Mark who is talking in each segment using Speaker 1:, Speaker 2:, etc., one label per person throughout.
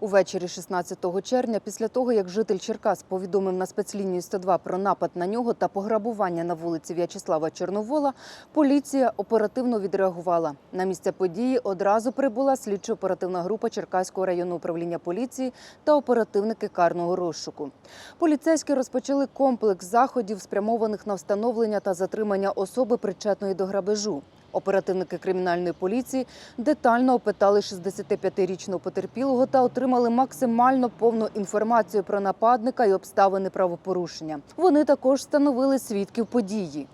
Speaker 1: Увечері 16 червня, після того, як житель Черкас повідомив на спецлінію 102 про напад на нього та пограбування на вулиці В'ячеслава Чорновола, поліція оперативно відреагувала. На місце події одразу прибула слідчо-оперативна група Черкаського районного управління поліції та оперативники карного розшуку. Поліцейські розпочали комплекс заходів, спрямованих на встановлення та затримання особи, причетної до грабежу. Оперативники кримінальної поліції детально опитали 65-річного потерпілого та отримали максимально повну інформацію про нападника і обставини правопорушення. Вони також встановили свідків події.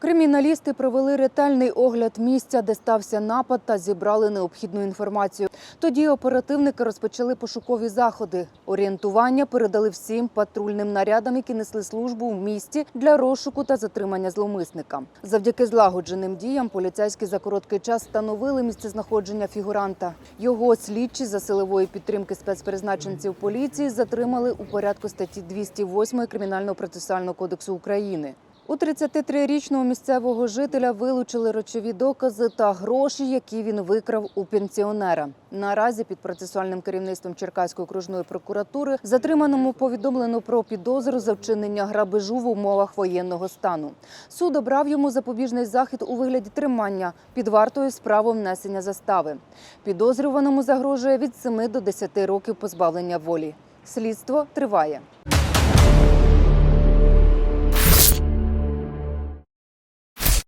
Speaker 1: Криміналісти провели ретельний огляд місця, де стався напад, та зібрали необхідну інформацію. Тоді оперативники розпочали пошукові заходи. Орієнтування передали всім патрульним нарядам, які несли службу в місті для розшуку та затримання зловмисника. Завдяки злагодженим діям поліцейські за короткий час встановили місцезнаходження фігуранта. Його слідчі за силової підтримки спецпризначенців поліції затримали у порядку статті 208 Кримінального процесуального кодексу України. У 33-річного місцевого жителя вилучили речові докази та гроші, які він викрав у пенсіонера. Наразі під процесуальним керівництвом Черкаської окружної прокуратури затриманому повідомлено про підозру за вчинення грабежу в умовах воєнного стану. Суд обрав йому запобіжний захід у вигляді тримання під вартою з правом внесення застави. Підозрюваному загрожує від 7 до 10 років позбавлення волі. Слідство триває.